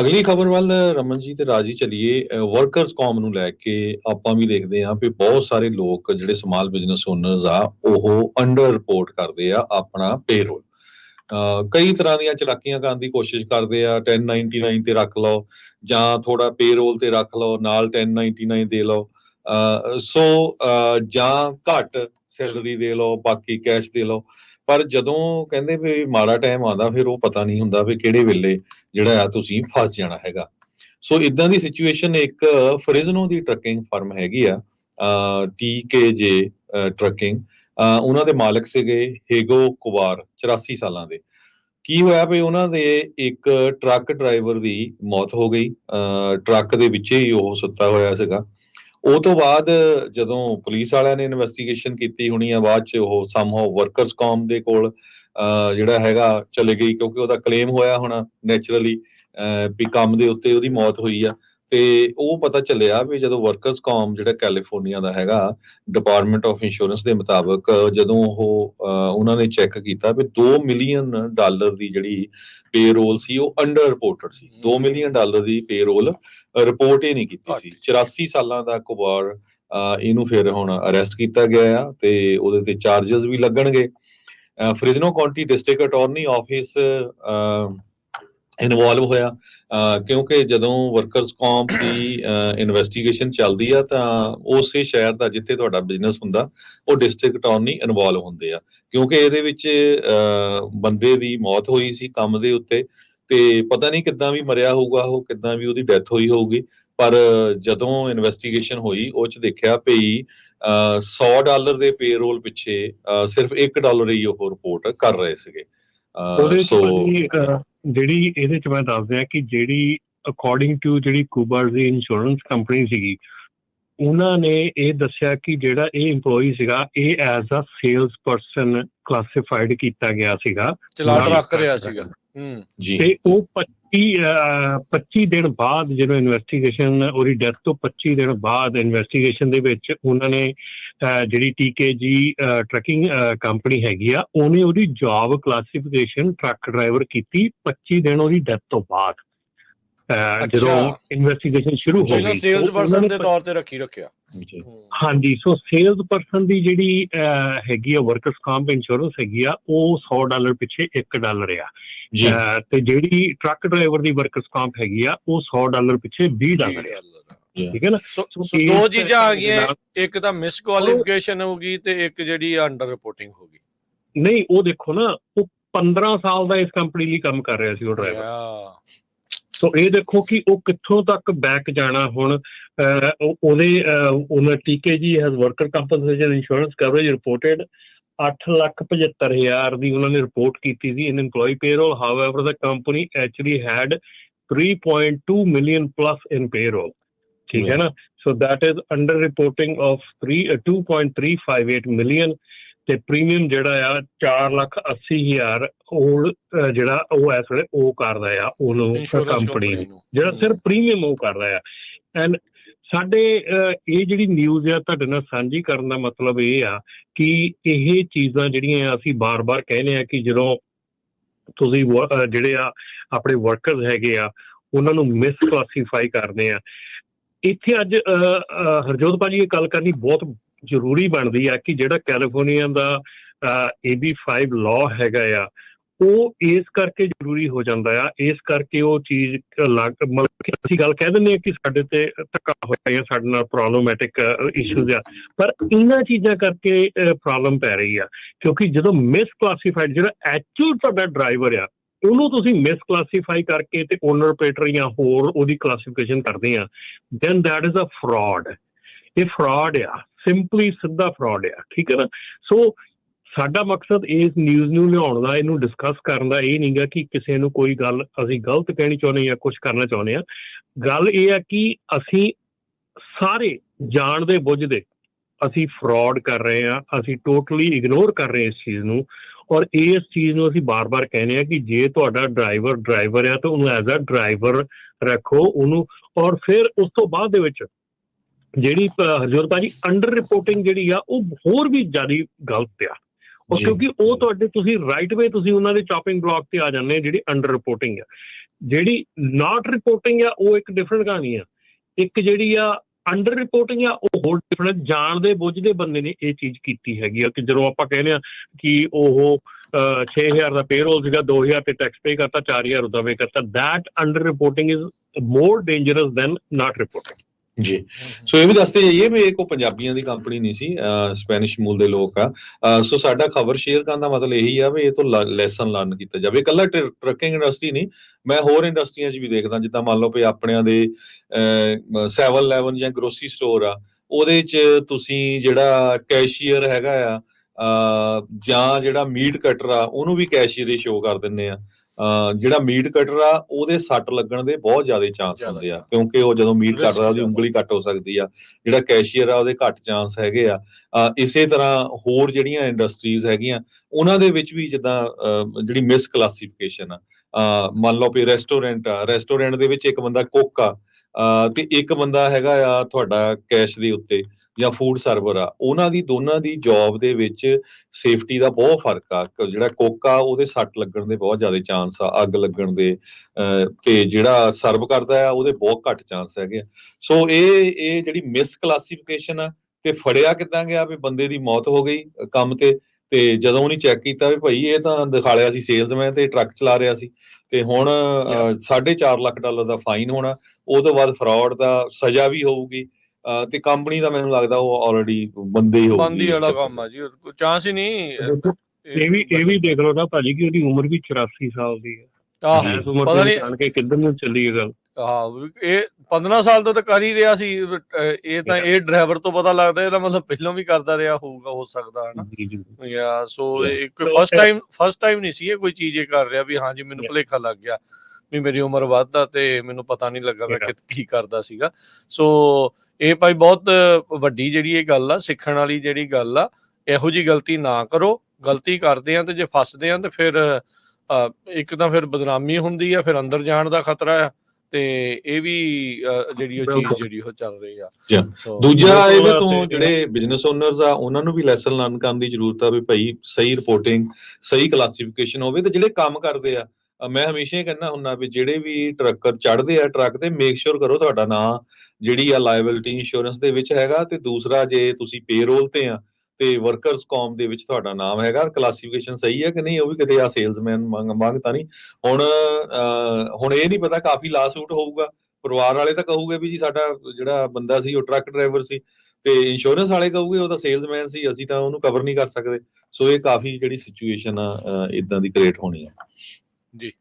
ਅਗਲੀ ਖਬਰ ਵੱਲ ਰਮਨ ਜੀ ਤੇ ਰਾਜੀ ਚਲੀਏ ਵਰਕਰਸ ਕੌਮ ਨੂੰ ਲੈ ਕੇ ਆਪਾਂ ਵੀ ਦੇਖਦੇ ਹਾਂ ਵੀ ਬਹੁਤ ਸਾਰੇ ਲੋਕ ਜਿਹੜੇ ਸਮਾਲ ਬਿਜ਼ਨਸ ਓਨਰਸ ਆ, ਉਹ ਅੰਡਰ ਰਿਪੋਰਟ ਕਰਦੇ ਆ ਆਪਣਾ ਪੇਰੋਲ ਕਈ ਤਰ੍ਹਾਂ ਦੀਆਂ ਚਲਾਕੀਆਂ ਕਰਨ ਦੀ ਕੋਸ਼ਿਸ਼ ਕਰਦੇ ਆ 1099 ਤੇ ਰੱਖ ਲਓ ਜਾਂ ਥੋੜਾ ਪੇਰੋਲ ਤੇ ਰੱਖ ਲਓ, ਨਾਲ 1099 ਦੇ ਲਓ। ਅਹ ਸੋ ਜਾਂ ਘੱਟ ਸੈਲਰੀ ਦੇ ਲਓ, ਬਾਕੀ ਕੈਸ਼ ਦੇ ਲਓ। ਪਰ ਜਦੋਂ ਕਹਿੰਦੇ ਵੀ ਮਾੜਾ ਟਾਈਮ ਆਉਂਦਾ, ਫਿਰ ਉਹ ਪਤਾ ਨਹੀਂ ਹੁੰਦਾ ਵੀ ਕਿਹੜੇ ਵੇਲੇ ਜਿਹੜਾ ਆ ਤੁਸੀਂ ਫਸ ਜਾਣਾ ਹੈਗਾ। ਸੋ ਇਦਾਂ ਦੀ ਸਿਚੁਏਸ਼ਨ ਇੱਕ ਫ੍ਰਿਜ਼ਨੋ ਦੀ ਟਰੱਕਿੰਗ ਫਰਮ ਹੈਗੀ ਆ ਟੀਕੇਜੇ ਟਰੱਕਿੰਗ ਉਹਨਾਂ ਦੇ ਮਾਲਕ ਸੀਗੇ ਹੇਗੋ ਕੁਵਾਰ 84 ਸਾਲਾਂ ਦੇ। ਕੀ ਹੋਇਆ ਵੀ ਉਹਨਾਂ ਦੇ ਇੱਕ ਟਰੱਕ ਡਰਾਈਵਰ ਦੀ ਮੌਤ ਹੋ ਗਈ ਟਰੱਕ ਦੇ ਵਿੱਚ ਹੀ ਉਹ ਸੁੱਤਾ ਹੋਇਆ ਸੀਗਾ। ਉਹ ਤੋਂ ਬਾਅਦ ਜਦੋਂ ਪੁਲਿਸ ਵਾਲਿਆਂ ਨੇ ਇਨਵੈਸਟੀਗੇਸ਼ਨ ਕੀਤੀ ਹੋਣੀ ਆ ਬਾਅਦ ਚ ਉਹ ਸਮਹਾਉ ਵਰਕਰਸ ਕਾਮ ਦੇ ਕੋਲ ਜਿਹੜਾ ਹੈਗਾ ਚਲੇ ਗਈ ਕਿਉਂਕਿ ਉਹਦਾ ਕਲੇਮ ਹੋਇਆ ਹੋਣਾ ਨੇਚਰਲੀ ਵੀ ਕੰਮ ਦੇ ਉੱਤੇ ਉਹਦੀ ਮੌਤ ਹੋਈ ਆ। ਤੇ ਉਹ ਪਤਾ ਚੱਲਿਆ ਵੀ ਜਦੋਂ ਵਰਕਰਸ ਕਾਮ ਜਿਹੜਾ ਕੈਲੀਫੋਰਨੀਆ ਦਾ ਹੈਗਾ ਡਿਪਾਰਟਮੈਂਟ ਆਫ ਇੰਸ਼ੋਰੈਂਸ ਦੇ ਮੁਤਾਬਕ ਜਦੋਂ ਉਹ ਉਹਨਾਂ ਨੇ ਚੈੱਕ ਕੀਤਾ ਵੀ 2 ਮਿਲੀਅਨ ਡਾਲਰ ਦੀ ਜਿਹੜੀ ਪੇਰੋਲ ਸੀ ਉਹ ਅੰਡਰ ਰਿਪੋਰਟਡ ਸੀ 2 ਮਿਲੀਅਨ ਡਾਲਰ ਦੀ ਪੇਰੋਲ ਰਿਪੋਰਟ ਹੀ ਨਹੀਂ ਕੀਤੀ ਸੀ। 84 ਸਾਲਾਂ ਦਾ ਕੁਬਾਰ ਇਹਨੂੰ ਫਿਰ ਹੁਣ ਅਰੈਸਟ ਕੀਤਾ ਗਿਆ ਆ ਤੇ ਉਹਦੇ ਤੇ ਚਾਰजेस ਵੀ ਲੱਗਣਗੇ। Fresno County district attorney office involve ਹੋਇਆ। ਕਿਉਂਕਿ ਜਦੋਂ ਵਰਕਰਸ ਕਾਂਪ ਦੀ ਇਨਵੈਸਟੀਗੇਸ਼ਨ ਚੱਲਦੀ ਆ ਤਾਂ ਉਸੇ ਸ਼ਹਿਰ ਦਾ ਜਿੱਥੇ ਤੁਹਾਡਾ ਬਿਜ਼ਨਸ ਹੁੰਦਾ ਉਹ ਡਿਸਟ੍ਰਿਕਟ ਅਟਾਰਨੀ ਇਨਵੋਲਵ ਹੁੰਦੇ ਆ। ਕਿਉਂਕਿ ਇਹਦੇ ਵਿੱਚ ਬੰਦੇ ਦੀ ਮੌਤ ਹੋਈ ਸੀ ਕੰਮ ਦੇ ਉੱਤੇ। ਤੇ ਪਤਾ ਨਹੀਂ ਕਿੱਦਾਂ ਵੀ ਮਰਿਆ ਹੋਊਗਾ ਉਹ ਕਿੱਦਾਂ ਵੀ ਉਹਦੀ ਡੈਥ ਹੋਈ ਹੋਊਗੀ ਪਰ ਜਦੋਂ ਇਨਵੈਸਟੀਗੇਸ਼ਨ ਹੋਈ ਉਹ ਚ ਦੇਖਿਆ ਪਈ 100 ਡਾਲਰ ਦੇ ਪੇਰੋਲ ਪਿੱਛੇ ਸਿਰਫ 1 ਡਾਲਰ ਹੀ ਉਹ ਰਿਪੋਰਟ ਕਰ ਰਹੇ ਸੀਗੇ। ਚ ਜਿਹੜੀ ਇਹਦੇ ਚ ਮੈਂ ਦੱਸ ਦਿਆਂ ਕਿ ਜਿਹੜੀ ਅਕੋਰਡਿੰਗ ਟੂ ਜਿਹੜੀ ਕੂਬਰ ਦੀ ਇੰਸ਼ੋਰੈਂਸ ਕੰਪਨੀ ਸੀਗੀ ਉਹਨਾਂ ਨੇ ਇਹ ਦੱਸਿਆ ਕਿ ਜਿਹੜਾ ਇਹ EMPLOYE ਸੀਗਾ ਇਹ as a sales person classified ਕੀਤਾ ਗਿਆ ਸੀਗਾ। ਚਲਾਨ ਰੱਖ ਰਿਹਾ ਸੀਗਾ। ਜੀ। ਤੇ ਉਹ 25 25 ਦਿਨ ਬਾਅਦ ਜਦੋਂ ਇਨਵੈਸਟੀਗੇਸ਼ਨ ਉਹਦੀ ਡੈਥ ਤੋਂ 25 ਦਿਨ ਬਾਅਦ ਇਨਵੈਸਟੀਗੇਸ਼ਨ ਦੇ ਵਿੱਚ ਉਹਨਾਂ ਨੇ ਜਿਹੜੀ ਟੀਕੇਜੀ ਟਰੱਕਿੰਗ ਕੰਪਨੀ ਹੈਗੀ ਆ ਉਹਨੇ ਉਹਦੀ ਜੌਬ ਕਲਾਸੀਫਿਕੇਸ਼ਨ ਟਰੱਕ ਡਰਾਈਵਰ ਕੀਤੀ 25 ਦਿਨ ਉਹਦੀ ਡੈਥ ਤੋਂ ਬਾਅਦ। ਜਦੋਂ ਇਨਵੈਸਟੀਗੇਸ਼ਨ ਸ਼ੁਰੂ ਹੋ ਗਈ ਸੇਲਸ ਪਰਸਨ ਦੇ ਤੌਰ ਤੇ ਰੱਖੀ ਰੱਖਿਆ। ਹਾਂਜੀ। ਸੋ ਸੇਲਸ ਪਰਸਨ ਦੀ ਜਿਹੜੀ ਹੈਗੀ ਆ ਵਰਕਰਸ ਕੰਪ ਇੰਸ਼ੋਰੈਂਸ ਹੈਗੀ ਆ ਉਹ 100 ਡਾਲਰ ਪਿੱਛੇ 1 ਡਾਲਰ ਆ। ਜੀ। ਤੇ ਜਿਹੜੀ ਟਰੱਕ ਡਰਾਈਵਰ ਦੀ ਵਰਕਰਸ ਕੰਪ ਹੈਗੀ ਆ ਉਹ 100 ਡਾਲਰ ਪਿੱਛੇ 20 ਡਾਲਰ ਆ। ਠੀਕ ਹੈ ਨਾ? ਸੋ ਦੋ ਚੀਜ਼ਾਂ ਆ ਗਈਆਂ ਇੱਕ ਤਾਂ ਮਿਸ ਕੁਆਲੀਫਿਕੇਸ਼ਨ ਹੋਗੀ ਤੇ ਇੱਕ ਜਿਹੜੀ ਅੰਡਰ ਰਿਪੋਰਟਿੰਗ ਹੋਗੀ ਨਹੀਂ ਉਹ ਦੇਖੋ ਨਾ ਉਹ 15 ਸਾਲ ਦਾ ਇਸ ਕੰਪਨੀ ਲਈ ਕੰਮ ਕਰ ਰਿਹਾ ਸੀ ਉਹ ਡਰਾਈਵਰ ਸੋ ਇਹ ਦੇਖੋ ਕਿ ਉਹ ਕਿੱਥੋਂ ਤੱਕ ਬੈਕ ਜਾਣਾ ਹੁਣ ਉਹਦੇ ਉਹਨਾਂ TKG has worker compensation insurance coverage reported 8 lakh 75 ਹਜ਼ਾਰ ਦੀ ਉਹਨਾਂ ਨੇ ਰਿਪੋਰਟ ਕੀਤੀ ਸੀ ਇਨ EMPLOYE payroll however the company actually had 3.2 million plus in payroll ਠੀਕ ਹੈ ਨਾ so that is under reporting of 3 uh, 2.358 million ਤੇ ਪ੍ਰੀਮੀਅਮ ਜਿਹੜਾ ਆ 4 ਲੱਖ 80 ਹਜ਼ਾਰ ਉਹ ਅਹ, ਜਿਹੜਾ ਉਹ ਇਸ ਵੇਲੇ ਉਹ ਕਰਦਾ ਆ ਉਹਨੂੰ ਇੰਸ਼ੋਰੈਂਸ ਕੰਪਨੀ ਨੂੰ। ਜਿਹੜਾ। ਸਿਰਫ ਪ੍ਰੀਮੀਅਮ ਉਹ ਕਰਦਾ ਆ। ਐਂਡ ਸਾਡੇ ਇਹ ਜਿਹੜੀ ਨਿਊਜ਼ ਆ ਤੁਹਾਡੇ ਨਾਲ ਸਾਂਝੀ ਕਰਨ ਦਾ ਮਤਲਬ ਇਹ ਆ ਕਿ ਇਹ ਚੀਜ਼ਾਂ ਜਿਹੜੀਆਂ ਅਸੀਂ ਬਾਰ-ਬਾਰ ਕਹਿੰਦੇ ਆ ਕਿ ਜਦੋਂ ਤੁਸੀਂ ਜਿਹੜੇ ਆ ਆਪਣੇ ਵਰਕਰਸ ਹੈਗੇ ਆ ਉਹਨਾਂ ਨੂੰ ਮਿਸ ਕਲਾਸੀਫਾਈ ਕਰਦੇ ਆ। ਇੱਥੇ ਅੱਜ ਹਰਜੋਤ ਭਾਜੀ ਇਹ ਗੱਲ ਕਰਨੀ ਬਹੁਤ ਜ਼ਰੂਰੀ ਬਣਦੀ ਆ ਕਿ ਜਿਹੜਾ ਕੈਲੀਫੋਰਨੀਆ ਦਾ AB5 ਲਾਅ ਹੈਗਾ ਆ, ਉਹ ਇਸ ਕਰਕੇ ਜ਼ਰੂਰੀ ਹੋ ਜਾਂਦਾ ਆ, ਇਸ ਕਰਕੇ ਉਹ ਚੀਜ਼ ਲੱਗ ਮਤਲਬ ਕਿ ਅਸੀਂ ਗੱਲ ਕਹਿ ਦਿੰਦੇ ਆ ਕਿ ਸਾਡੇ ਤੇ ਧੱਕਾ ਹੋਇਆ ਜਾਂ ਸਾਡੇ ਨਾਲ ਪ੍ਰੋਬਲਮੈਟਿਕ ਇਸ਼ੂਜ਼ ਆ, ਪਰ ਇਹਨਾਂ ਚੀਜ਼ਾਂ ਕਰਕੇ ਪ੍ਰੋਬਲਮ ਪੈ ਰਹੀ ਆ, ਕਿਉਂਕਿ ਜਦੋਂ ਮਿਸ ਕਲਾਸੀਫਾਈਡ ਜਿਹੜਾ ਐਕਚੁਅਲ ਤੁਹਾਡਾ ਡਰਾਈਵਰ ਆ, ਉਹਨੂੰ ਤੁਸੀਂ ਮਿਸ ਕਲਾਸੀਫਾਈ ਕਰਕੇ ਤੇ ਓਨਰ ਆਪਰੇਟਰ ਜਾਂ ਹੋਰ ਉਹਦੀ ਕਲਾਸੀਫਿਕੇਸ਼ਨ ਕਰਦੇ ਆ then that is a fraud ਇਹ ਫਰਾਡ ਆ। ਸਿੰਪਲੀ ਸਿੱਧਾ ਫਰਾਡ ਆ, ਠੀਕ ਹੈ ਨਾ? ਸੋ ਸਾਡਾ ਮਕਸਦ ਇਸ ਨਿਊਜ਼ ਨੂੰ ਲਿਆਉਣ ਦਾ, ਇਹਨੂੰ ਡਿਸਕਸ ਕਰਨ ਦਾ ਇਹ ਨਹੀਂਗਾ ਕਿ ਕਿਸੇ ਨੂੰ ਕੋਈ ਗੱਲ ਅਸੀਂ ਗਲਤ ਕਹਿਣੀ ਚਾਹੁੰਦੇ ਜਾਂ ਕੁਝ ਕਰਨਾ ਚਾਹੁੰਦੇ ਆ। ਗੱਲ ਇਹ ਆ ਕਿ ਅਸੀਂ ਸਾਰੇ ਜਾਣਦੇ ਬੁੱਝਦੇ ਅਸੀਂ ਫਰਾਡ ਕਰ ਰਹੇ ਆ, ਅਸੀਂ ਟੋਟਲੀ ਇਗਨੋਰ ਕਰ ਰਹੇ ਇਸ ਚੀਜ਼ ਨੂੰ ਔਰ ਇਸ ਚੀਜ਼ ਨੂੰ ਅਸੀਂ ਬਾਰ-ਬਾਰ ਕਹਿੰਦੇ ਆ ਕਿ ਜੇ ਤੁਹਾਡਾ ਡਰਾਈਵਰ ਡਰਾਈਵਰ ਆ ਤਾਂ ਉਹਨੂੰ ਐਜ਼ ਅ ਡਰਾਈਵਰ ਰੱਖੋ ਉਹਨੂੰ ਔਰ ਫਿਰ ਉਸ ਤੋਂ ਬਾਅਦ ਦੇ ਵਿੱਚ ਜਿਹੜੀ ਹਰਜੋਤ ਭਾਜੀ ਅੰਡਰ ਰਿਪੋਰਟਿੰਗ ਜਿਹੜੀ ਆ ਉਹ ਹੋਰ ਵੀ ਜ਼ਿਆਦਾ ਗਲਤ ਆ। ਉਹ। ਕਿਉਂਕਿ ਉਹ ਤੁਹਾਡੇ ਤੁਸੀਂ ਰਾਈਟ ਵੇ ਤੁਸੀਂ ਉਹਨਾਂ ਦੇ ਚੌਪਿੰਗ ਬਲੌਕ ਤੇ ਆ ਜਾਂਦੇ ਜਿਹੜੀ ਅੰਡਰ ਰਿਪੋਰਟਿੰਗ ਆ। ਜਿਹੜੀ ਨਾਟ ਰਿਪੋਰਟਿੰਗ ਆ ਉਹ ਇੱਕ ਡਿਫਰੈਂਟ ਕਹਾਣੀ ਆ। ਇੱਕ ਜਿਹੜੀ ਆ ਅੰਡਰ ਰਿਪੋਰਟਿੰਗ ਆ ਉਹ ਹੋਰ ਡਿਫਰੈਂਟ ਜਾਣਦੇ ਬੁੱਝਦੇ ਬੰਦੇ ਨੇ ਇਹ ਚੀਜ਼ ਕੀਤੀ ਹੈਗੀ ਆ ਕਿ ਜਦੋਂ ਆਪਾਂ ਕਹਿੰਦੇ ਆ ਕਿ ਉਹ ਅਹ, 6000 ਦਾ ਪੇਰੋਲ ਸੀਗਾ 2000 ਤੇ ਟੈਕਸ ਪੇ ਕਰਤਾ 4000 ਉਹਦਾ ਵੇ ਕਰਤਾ that under reporting is more dangerous than not reporting ਜੀ। ਸੋ ਇਹ ਵੀ ਦੱਸਦੇ ਜਾਈਏ ਵੀ ਇਹ ਕੋ ਪੰਜਾਬੀਆਂ ਦੀ ਕੰਪਨੀ ਨਹੀਂ ਸੀ ਸਪੈਨਿਸ਼ ਮੂਲ ਦੇ ਲੋਕ ਆ। ਸੋ ਸਾਡਾ ਖਬਰ ਸ਼ੇਅਰ ਕਰਨ ਦਾ ਮਤਲਬ ਇਹੀ ਆ ਵੀ ਇਹ ਤੋਂ ਲੈਸਨ ਲਰਨ ਕੀਤਾ ਜਾਵੇ। ਇਕੱਲਾ ਟਰੱਕਿੰਗ ਇੰਡਸਟਰੀ ਨਹੀਂ ਮੈਂ ਹੋਰ ਇੰਡਸਟਰੀਆਂ 'ਚ ਵੀ ਦੇਖਦਾ ਜਿੱਦਾਂ ਮੰਨ ਲਓ ਵੀ ਆਪਣਿਆਂ ਦੇ 7-11 ਜਾਂ ਗਰੋਸਰੀ ਸਟੋਰ ਆ ਉਹਦੇ 'ਚ ਤੁਸੀਂ ਜਿਹੜਾ ਕੈਸ਼ੀਅਰ ਹੈਗਾ ਆ ਜਾਂ ਜਿਹੜਾ ਮੀਟ ਕਟਰ ਆ ਉਹਨੂੰ ਵੀ ਕੈਸ਼ੀਅਰ ਹੀ ਸ਼ੋਅ ਕਰ ਦਿੰਨੇ ਆ। ਜਿਹੜਾ ਮੀਟ ਕਟਰ ਆ ਉਹਦੇ ਸੱਟ ਲੱਗਣ ਦੇ ਬਹੁਤ ਜ਼ਿਆਦਾ ਚਾਂਸ ਹੁੰਦੇ ਆ। ਕਿਉਂਕਿ ਉਹ ਜਦੋਂ ਮੀਟ ਕੱਟ ਰਿਹਾ ਉਹਦੀ। ਉਂਗਲੀ ਕੱਟ ਹੋ ਸਕਦੀ ਆ ਜਿਹੜਾ ਕੈਸ਼ੀਅਰ ਆ ਉਹਦੇ ਘੱਟ ਚਾਂਸ ਹੈਗੇ ਆ ਇਸੇ ਤਰ੍ਹਾਂ ਹੋਰ ਜਿਹੜੀਆਂ ਇੰਡਸਟਰੀਜ਼ ਹੈਗੀਆਂ ਉਹਨਾਂ ਦੇ ਵਿੱਚ ਵੀ ਜਿੱਦਾਂ ਜਿਹੜੀ ਮਿਸ ਕਲਾਸੀਫਿਕੇਸ਼ਨ ਆ ਮੰਨ ਲਓ ਵੀ ਰੈਸਟੋਰੈਂਟ ਆ ਰੈਸਟੋਰੈਂਟ ਦੇ ਵਿੱਚ ਇੱਕ ਬੰਦਾ ਕੁੱਕ ਆ ਤੇ ਇੱਕ ਬੰਦਾ ਹੈਗਾ ਆ ਤੁਹਾਡਾ ਕੈਸ਼ ਦੇ ਉੱਤੇ ਜਾਂ ਫੂਡ ਸਰਵਰ ਆ ਉਹਨਾਂ ਦੀ ਦੋਨਾਂ ਦੀ ਜੌਬ ਦੇ ਵਿੱਚ ਸੇਫਟੀ ਦਾ ਬਹੁਤ ਫ਼ਰਕ ਆ। ਜਿਹੜਾ ਕੁੱਕ ਆ ਉਹਦੇ ਸੱਟ ਲੱਗਣ ਦੇ ਬਹੁਤ ਜ਼ਿਆਦਾ ਚਾਂਸ ਆ ਅੱਗ ਲੱਗਣ ਦੇ ਤੇ ਜਿਹੜਾ ਸਰਵ ਕਰਦਾ ਆ ਉਹਦੇ ਬਹੁਤ ਘੱਟ ਚਾਂਸ ਹੈਗੇ ਆ। ਸੋ ਇਹ ਇਹ ਜਿਹੜੀ ਮਿਸ ਕਲਾਸੀਫਿਕੇਸ਼ਨ ਆ ਤੇ ਫੜਿਆ ਕਿਦਾਂ ਗਿਆ ਵੀ ਬੰਦੇ ਦੀ ਮੌਤ ਹੋ ਗਈ ਕੰਮ ਤੇ ਤੇ ਜਦੋਂ ਉਹਨੇ ਚੈੱਕ ਕੀਤਾ ਵੀ ਭਾਈ ਇਹ ਤਾਂ ਦਿਖਾਲਿਆ ਸੀ ਸੇਲਜ਼ਮੈਨ ਤੇ ਟਰੱਕ ਚਲਾ ਰਿਹਾ ਸੀ ਤੇ ਹੁਣ 4.5 ਲੱਖ ਡਾਲਰ ਦਾ ਫਾਈਨ ਹੋਣਾ ਉਹ ਤੋਂ ਬਾਅਦ ਫਰਾਡ ਦਾ ਸਜ਼ਾ ਵੀ ਹੋਊਗੀ। ਤੇ ਕੰਪਨੀ ਦਾ ਮੈਨੂੰ ਲੱਗਦਾ ਉਹ ਆਲਰੇਡੀ ਬੰਦੇ ਹੀ ਹੋਊਗੀ ਬੰਦੀ ਵਾਲਾ ਕੰਮ ਆ ਜੀ ਕੋਈ ਚਾਂਸ ਹੀ ਨਹੀਂ। ਇਹ ਵੀ ਇਹ ਵੀ ਦੇਖ ਲਓ ਨਾ ਭਾਜੀ ਕਿ ਉਹਦੀ ਉਮਰ ਵੀ 84 ਸਾਲ ਦੀ ਹੈ। ਆਹ ਪਤਾ ਦੇ ਨਹੀਂ ਜਾਣ ਕੇ ਕਿੱਧਰ ਨੂੰ ਚੱਲੀ ਇਹ ਗੱਲ। ਹਾਂ ਵੀ ਇਹ 15 ਸਾਲ ਤੋਂ ਤਾਂ ਕਰ ਹੀ ਰਿਹਾ ਸੀ ਇਹ ਤਾਂ ਇਹ ਡਰਾਈਵਰ ਤੋਂ ਪਤਾ ਲੱਗਦਾ ਇਹਦਾ ਮਤਲਬ ਪਹਿਲਾਂ ਵੀ ਕਰਦਾ ਰਿਹਾ ਹੋਊਗਾ ਹੋ ਸਕਦਾ ਹੈ ਨਾ ਜੀ ਜੀ। ਯਾ ਸੋ. ਇਹ ਕੋਈ ਫਸਟ ਟਾਈਮ ਫਸਟ ਟਾਈਮ ਨਹੀਂ ਸੀ ਇਹ ਕੋਈ ਚੀਜ਼ ਇਹ ਕਰ ਰਿਹਾ ਵੀ ਹਾਂ ਜੀ ਮੈਨੂੰ. ਭੁਲੇਖਾ ਲੱਗ ਗਿਆ ਵੀ ਮੇਰੀ ਉਮਰ ਵੱਧਦਾ ਤੇ ਮੈਨੂੰ ਪਤਾ ਨਹੀਂ ਲੱਗਾ ਮੈਂ. ਕਿ- ਕੀ ਕਰਦਾ ਸੀਗਾ। ਸੋ ਇਹ ਭਾਈ ਬਹੁਤ ਵੱਡੀ ਜਿਹੜੀ ਇਹ ਗੱਲ ਆ ਸਿੱਖਣ ਵਾਲੀ ਜਿਹੜੀ ਗੱਲ ਆ ਇਹੋ ਜੀ ਗਲਤੀ ਨਾ ਕਰੋ ਗਲਤੀ ਕਰਦੇ ਆ ਤੇ ਜੇ ਫਸਦੇ ਆ ਤੇ ਫਿਰ ਇੱਕ ਤਾਂ ਫਿਰ ਬਦਨਾਮੀ ਹੁੰਦੀ ਆ ਫਿਰ ਅੰਦਰ ਜਾਣ ਦਾ ਖਤਰਾ ਆ ਤੇ ਇਹ ਵੀ ਜਿਹੜੀ ਉਹ ਚੀਜ਼। ਜਿਹੜੀ ਉਹ ਚੱਲ ਰਹੀ ਆ ਦੂਜਾ ਇਹਦੇ ਤੇ- ਜਿਹੜੇ ਬਿਜ਼ਨਸ ਓਨਰਸ ਆ ਉਹਨਾਂ ਨੂੰ ਵੀ ਲੈਸਨ ਲਰਨ ਕਰਨ ਦੀ ਜ਼ਰੂਰਤ ਆ ਵੀ ਭਾਈ ਸਹੀ ਰਿਪੋਰਟਿੰਗ ਸਹੀ ਕਲਾਸੀਫਿਕੇਸ਼ਨ ਹੋਵੇ ਤੇ ਜਿਹੜੇ ਕੰਮ ਕਰਦੇ ਆ ਮੈਂ ਹਮੇਸ਼ਾ ਹੀ ਕਹਿੰਦਾ ਹੁੰਦਾ ਵੀ ਜਿਹੜੇ ਵੀ ਟਰੱਕਰ ਚੜਦੇ ਆ ਟਰੱਕ ਤੇ ਮੇਕ ਸ਼ੋਰ ਕਰੋ ਤੁਹਾਡਾ ਨਾਂ ਜਿਹੜੀ ਆ ਲਾਇਬਿਲਿਟੀ ਇੰਸ਼ੋਰੈਂਸ ਦੇ ਵਿੱਚ ਹੈਗਾ ਤੇ ਦੂਸਰਾ ਜੇ ਤੁਸੀਂ ਪੇਰੋਲ ਤੇ ਆ ਤੇ ਵਰਕਰਸ ਕੌਮ ਦੇ ਵਿੱਚ ਤੁਹਾਡਾ ਨਾਮ ਹੈਗਾ ਕਲਾਸੀਫਿਕੇਸ਼ਨ ਸਹੀ ਹੈ ਕਿ ਨਹੀਂ ਉਹ ਵੀ ਕਿਤੇ ਆ ਸੇਲਜ਼ਮੈਨ ਮੰਗ ਮੰਗ ਨਹੀਂ। ਹੁਣ ਹੁਣ ਇਹ ਨਹੀਂ ਪਤਾ ਕਾਫੀ ਲਾਸੂਟ ਹੋਊਗਾ, ਪਰਿਵਾਰ ਵਾਲੇ ਤਾਂ ਕਹੂਗੇ ਵੀ ਜੀ ਸਾਡਾ ਜਿਹੜਾ ਬੰਦਾ ਸੀ ਉਹ ਟਰੱਕ ਡਰਾਈਵਰ ਸੀ ਤੇ ਇੰਸ਼ੋਰੈਂਸ ਵਾਲੇ ਕਹੂਗੇ ਉਹ ਤਾਂ ਸੇਲਸਮੈਨ ਸੀ, ਅਸੀਂ ਤਾਂ ਉਹਨੂੰ ਕਵਰ ਨਹੀਂ ਕਰ ਸਕਦੇ। ਸੋ ਇਹ ਕਾਫੀ ਜਿਹੜੀ ਸਿਚੁਏਸ਼ਨ ਆ ਇਦਾਂ ਦੀ ਕ੍ਰੀਏਟ ਹੋਣੀ ਆ। ਜੀ